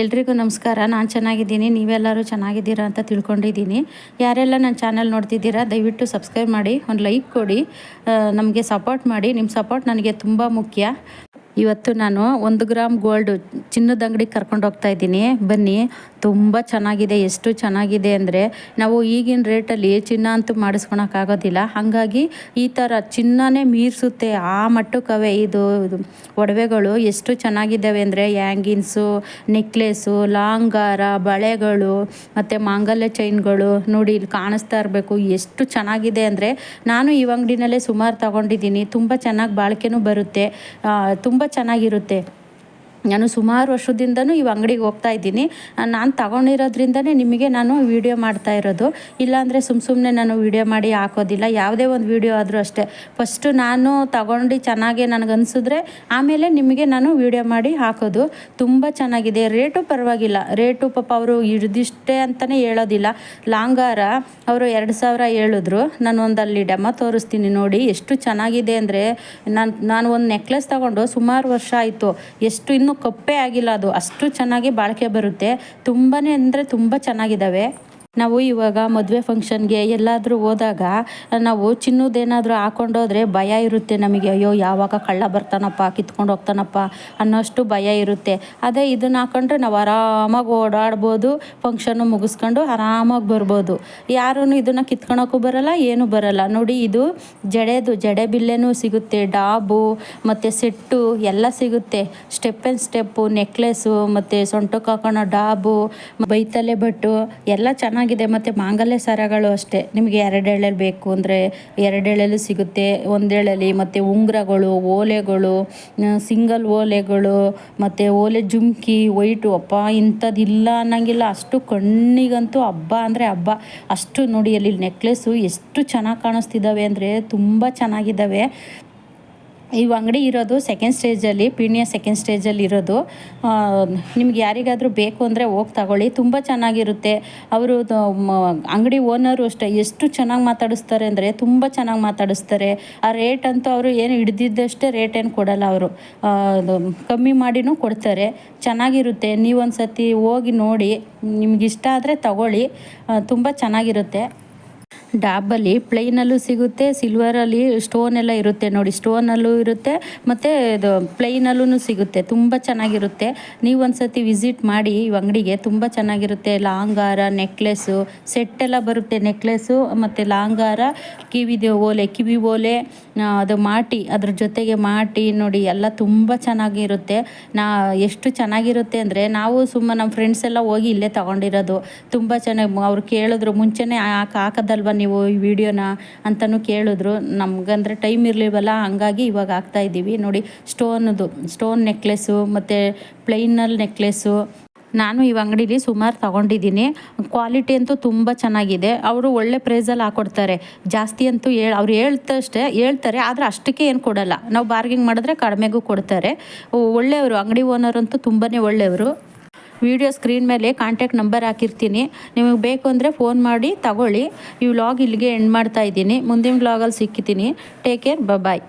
ಎಲ್ರಿಗೂ ನಮಸ್ಕಾರ. ನಾನು ಚೆನ್ನಾಗಿದ್ದೀನಿ. ನೀವೆಲ್ಲರೂ ಚೆನ್ನಾಗಿದ್ದೀರಾ ಅಂತ ತಿಳ್ಕೊಂಡಿದ್ದೀನಿ. ಯಾರೆಲ್ಲ ನನ್ನ ಚಾನಲ್ ನೋಡ್ತಿದ್ದೀರಾ, ದಯವಿಟ್ಟು ಸಬ್ಸ್ಕ್ರೈಬ್ ಮಾಡಿ, ಒಂದು ಲೈಕ್ ಕೊಡಿ. ನಮಗೆ ಸಪೋರ್ಟ್ ಮಾಡಿ. ನಿಮ್ಮ ಸಪೋರ್ಟ್ ನನಗೆ ತುಂಬ ಮುಖ್ಯ. ಇವತ್ತು ನಾನು ಒಂದು ಗ್ರಾಮ್ ಗೋಲ್ಡ್ ಚಿನ್ನದ ಅಂಗಡಿಗೆ ಕರ್ಕೊಂಡು ಹೋಗ್ತಾ ಇದ್ದೀನಿ. ಬನ್ನಿ, ತುಂಬ ಚೆನ್ನಾಗಿದೆ, ಎಷ್ಟು ಚೆನ್ನಾಗಿದೆ ಅಂದರೆ ನಾವು ಈಗಿನ ರೇಟಲ್ಲಿ ಚಿನ್ನ ಅಂತೂ ಮಾಡಿಸ್ಕೊಳಕ್ಕಾಗೋದಿಲ್ಲ ಹಾಗಾಗಿ ಈ ಥರ ಚಿನ್ನನೇ ಮೀರಿಸುತ್ತೆ. ಆ ಮಟ್ಟಕ್ಕವೆ ಇದು ಒಡವೆಗಳು ಎಷ್ಟು ಚೆನ್ನಾಗಿದ್ದಾವೆ ಅಂದರೆ ಯಾಂಗಿನ್ಸು ನೆಕ್ಲೆಸ್ಸು ಲಾಂಗಾರ, ಬಳೆಗಳು, ಮತ್ತು ಮಾಂಗಲ್ಯ ಚೈನ್ಗಳು ನೋಡಿ ಇಲ್ಲಿ ಕಾಣಿಸ್ತಾ ಇರಬೇಕು. ಎಷ್ಟು ಚೆನ್ನಾಗಿದೆ ಅಂದರೆ ನಾನು ಈ ಅಂಗಡಿನಲ್ಲೇ ಸುಮಾರು ತಗೊಂಡಿದ್ದೀನಿ. ತುಂಬ ಚೆನ್ನಾಗಿ ಬಾಳಿಕೆನೂ ಬರುತ್ತೆ. ತುಂಬ ಚೆನ್ನಾಗಿರುತ್ತೆ. ನಾನು ಸುಮಾರು ವರ್ಷದಿಂದನೂ ಈ ಅಂಗಡಿಗೆ ಹೋಗ್ತಾ ಇದ್ದೀನಿ. ನಾನು ತಗೊಂಡಿರೋದ್ರಿಂದನೇ ನಿಮಗೆ ನಾನು ವೀಡಿಯೋ ಮಾಡ್ತಾ ಇರೋದು. ಇಲ್ಲಾಂದರೆ ಸುಮ್ಮ ಸುಮ್ಮನೆ ನಾನು ವೀಡಿಯೋ ಮಾಡಿ ಹಾಕೋದಿಲ್ಲ. ಯಾವುದೇ ಒಂದು ವೀಡಿಯೋ ಆದರೂ ಅಷ್ಟೇ. ಫಸ್ಟು ನಾನು ತಗೊಂಡು ನನಗೆ ನನಗನ್ಸಿದ್ರೆ ಆಮೇಲೆ ನಿಮಗೆ ನಾನು ವೀಡಿಯೋ ಮಾಡಿ ಹಾಕೋದು. ತುಂಬ ಚೆನ್ನಾಗಿದೆ. ರೇಟು ಪರವಾಗಿಲ್ಲ. ರೇಟು ಪಾಪ ಅವರು ಹಿಡ್ದಿಷ್ಟೇ ಅಂತಲೇ ಹೇಳೋದಿಲ್ಲ. ಲಾಂಗಾರ ಅವರು ಎರಡು ಸಾವಿರ ಹೇಳಿದ್ರು. ನಾನು ಒಂದಲ್ಲಿ ಡೆಮ ತೋರಿಸ್ತೀನಿ ನೋಡಿ. ಎಷ್ಟು ಚೆನ್ನಾಗಿದೆ ಅಂದರೆ ನಾನು ನಾನು ಒಂದು ನೆಕ್ಲೆಸ್ ತಗೊಂಡು ಸುಮಾರು ವರ್ಷ ಆಯಿತು. ಎಷ್ಟು ಇನ್ನೂ ಕಪ್ಪೇ ಆಗಿಲ್ಲ ಅದು. ಅಷ್ಟು ಚೆನ್ನಾಗಿ ಬಾಳಿಕೆ ಬರುತ್ತೆ. ತುಂಬಾ ಅಂದರೆ ತುಂಬ ಚೆನ್ನಾಗಿದ್ದಾವೆ. ನಾವು ಇವಾಗ ಮದುವೆ ಫಂಕ್ಷನ್ಗೆ ಎಲ್ಲಾದರೂ ಹೋದಾಗ ನಾವು ಚಿನ್ನದೇನಾದರೂ ಹಾಕೊಂಡೋದ್ರೆ ಭಯ ಇರುತ್ತೆ ನಮಗೆ, ಅಯ್ಯೋ, ಯಾವಾಗ ಕಳ್ಳ ಬರ್ತಾನಪ್ಪ, ಕಿತ್ಕೊಂಡು ಹೋಗ್ತಾನಪ್ಪ ಅನ್ನೋಷ್ಟು ಭಯ ಇರುತ್ತೆ. ಅದೇ ಇದನ್ನು ಹಾಕೊಂಡ್ರೆ ನಾವು ಆರಾಮಾಗಿ ಓಡಾಡ್ಬೋದು ಫಂಕ್ಷನ್ನು ಮುಗಿಸ್ಕೊಂಡು ಆರಾಮಾಗಿ ಬರ್ಬೋದು. ಯಾರೂ ಇದನ್ನು ಕಿತ್ಕೊಳಕ್ಕೂ ಬರಲ್ಲ, ಏನೂ ಬರಲ್ಲ. ನೋಡಿ, ಇದು ಜಡೆದು, ಜಡೆ ಬಿಲ್ಲೆನೂ ಸಿಗುತ್ತೆ. ಡಾಬು, ಮತ್ತು ಸೆಟ್ಟು ಎಲ್ಲ ಸಿಗುತ್ತೆ. ಸ್ಟೆಪ್ ಆ್ಯಂಡ್ ಸ್ಟೆಪ್ಪು ನೆಕ್ಲೆಸ್ಸು ಮತ್ತು ಸೊಂಟಕ್ಕೆ ಹಾಕೋಣ ಡಾಬು ಬೈತಲೆ ಬಟ್ಟು ಎಲ್ಲ ಚೆನ್ನಾಗಿ ಚೆನ್ನಾಗಿದೆ, ಮತ್ತು ಮಾಂಗಲ್ಯ ಸರಗಳು ಅಷ್ಟೇ. ನಿಮಗೆ ಎರಡೆಳೆಲಿ ಬೇಕು ಅಂದರೆ ಎರಡೆಳೆಲು ಸಿಗುತ್ತೆ ಒಂದೇಳಲ್ಲಿ ಮತ್ತು ಉಂಗುರಗಳು, ಓಲೆಗಳು ಸಿಂಗಲ್ ಓಲೆಗಳು, ಮತ್ತು ಓಲೆ ಜುಮ್ಕಿ, ವೈಟು. ಅಪ್ಪ, ಇಂಥದ್ದಿಲ್ಲ ಅನ್ನಂಗಿಲ್ಲ. ಅಷ್ಟು ಕಣ್ಣಿಗಂತೂ ಹಬ್ಬ ಅಂದರೆ ಹಬ್ಬ. ಅಷ್ಟು ನೋಡಿ ಅಲ್ಲಿ ನೆಕ್ಲೆಸ್ಸು ಎಷ್ಟು ಚೆನ್ನಾಗಿ ಕಾಣಿಸ್ತಿದ್ದಾವೆ ಅಂದರೆ ತುಂಬ ಚೆನ್ನಾಗಿದ್ದಾವೆ. ಈ ಅಂಗಡಿ ಇರೋದು ಸೆಕೆಂಡ್ ಸ್ಟೇಜಲ್ಲಿ ಪೀಣ್ಯ ಸೆಕೆಂಡ್ ಸ್ಟೇಜಲ್ಲಿ ಇರೋದು. ನಿಮ್ಗೆ ಯಾರಿಗಾದರೂ ಬೇಕು ಅಂದರೆ ಹೋಗಿ ತಗೊಳ್ಳಿ. ತುಂಬ ಚೆನ್ನಾಗಿರುತ್ತೆ. ಅವರು ಅಂಗಡಿ ಓನರು ಅಷ್ಟೇ. ಎಷ್ಟು ಚೆನ್ನಾಗಿ ಮಾತಾಡಿಸ್ತಾರೆ ಅಂದರೆ ತುಂಬ ಚೆನ್ನಾಗಿ ಮಾತಾಡಿಸ್ತಾರೆ. ಆ ರೇಟ್ ಅಂತೂ ಅವರು ಏನು ಹಿಡ್ದಿದ್ದಷ್ಟೇ ರೇಟ್ ಏನು ಕೊಡಲ್ಲ ಅವರು. ಕಮ್ಮಿ ಮಾಡಿನೂ ಕೊಡ್ತಾರೆ. ಚೆನ್ನಾಗಿರುತ್ತೆ. ನೀವೊಂದು ಸತಿ ಹೋಗಿ ನೋಡಿ. ನಿಮ್ಗೆ ಇಷ್ಟ ಆದರೆ ತಗೊಳ್ಳಿ. ತುಂಬ ಚೆನ್ನಾಗಿರುತ್ತೆ. ಡಾಬಲ್ಲಿ ಪ್ಲೈನಲ್ಲೂ ಸಿಗುತ್ತೆ, ಸಿಲ್ವರಲ್ಲಿ ಸ್ಟೋನ್ ಎಲ್ಲ ಇರುತ್ತೆ ನೋಡಿ, ಸ್ಟೋನಲ್ಲೂ ಇರುತ್ತೆ ಮತ್ತು ಇದು ಪ್ಲೈನಲ್ಲೂ ಸಿಗುತ್ತೆ, ತುಂಬ ಚೆನ್ನಾಗಿರುತ್ತೆ. ನೀವು ಒಂದು ಸತಿ ವಿಸಿಟ್ ಮಾಡಿ ಈ ಅಂಗಡಿಗೆ, ತುಂಬ ಚೆನ್ನಾಗಿರುತ್ತೆ. ಲಾಂಗಾರ, ನೆಕ್ಲೆಸ್ಸು, ಸೆಟ್ಟೆಲ್ಲ ಬರುತ್ತೆ, ನೆಕ್ಲೆಸ್ಸು ಮತ್ತು ಲಾಂಗಾರ ಕಿವಿದು ಓಲೆ, ಕಿವಿ ಓಲೆ ಅದು ಮಾಟಿ, ಅದ್ರ ಜೊತೆಗೆ ಮಾಟಿ ನೋಡಿ, ಎಲ್ಲ ತುಂಬ ಚೆನ್ನಾಗಿರುತ್ತೆ. ನಾ, ಎಷ್ಟು ಚೆನ್ನಾಗಿರುತ್ತೆ ಅಂದರೆ, ನಾವು ಸುಮ್ಮ ನಮ್ಮ ಫ್ರೆಂಡ್ಸ್ ಎಲ್ಲ ಹೋಗಿ ಇಲ್ಲೇ ತಗೊಂಡಿರೋದು. ತುಂಬ ಚೆನ್ನಾಗಿ, ಅವ್ರು ಕೇಳಿದ್ರು, ಮುಂಚೆನೇ ಹಾಕ ಹಾಕೋದಲ್ವ ನೀವು ಈ ವಿಡಿಯೋನ ಅಂತಲೂ ಕೇಳಿದ್ರು. ನಮಗಂದ್ರೆ ಟೈಮ್ ಇರಲಿಲ್ವಲ್ಲ ಹಂಗಾಗಿ ಇವಾಗ ಆಗ್ತಾ ಇದ್ದೀವಿ. ನೋಡಿ, ಸ್ಟೋನದು, ಸ್ಟೋನ್ ನೆಕ್ಲೆಸ್ಸು ಮತ್ತು ಪ್ಲೈನಲ್ಲಿ ನೆಕ್ಲೆಸ್ಸು ನಾನು ಈ ಅಂಗಡೀಲಿ ಸುಮಾರು ತೊಗೊಂಡಿದ್ದೀನಿ. ಕ್ವಾಲಿಟಿ ಅಂತೂ ತುಂಬ ಚೆನ್ನಾಗಿದೆ. ಅವರು ಒಳ್ಳೆ ಪ್ರೈಸಲ್ಲಿ ಹಾಕ್ಕೊಡ್ತಾರೆ ಜಾಸ್ತಿ ಅಂತೂ ಹೇಳಿ, ಅವ್ರು ಹೇಳ್ತಷ್ಟೇ ಹೇಳ್ತಾರೆ, ಆದರೆ ಅಷ್ಟಕ್ಕೆ ಏನು ಕೊಡಲ್ಲ. ನಾವು ಬಾರ್ಗಿಂಗ್ ಮಾಡಿದ್ರೆ ಕಡಿಮೆಗೂ ಕೊಡ್ತಾರೆ. ಒಳ್ಳೆಯವರು, ಅಂಗಡಿ ಓನರ್ ಅಂತೂ ತುಂಬಾ ಒಳ್ಳೆಯವರು. ವಿಡಿಯೋ ಸ್ಕ್ರೀನ್ ಮೇಲೆ ಕಾಂಟ್ಯಾಕ್ಟ್ ನಂಬರ್ ಹಾಕಿರ್ತೀನಿ. ನಿಮಗೆ ಬೇಕು ಅಂದರೆ ಫೋನ್ ಮಾಡಿ, ತಗೊಳ್ಳಿ. ಈ ವ್ಲಾಗ್ ಇಲ್ಲಿಗೆ ಎಂಡ್ ಮಾಡ್ತಾ ಇದ್ದೀನಿ. ಮುಂದಿನ ವ್ಲಾಗಲ್ಲಿ ಸಿಕ್ಕಿದ್ದೀನಿ. Take care bye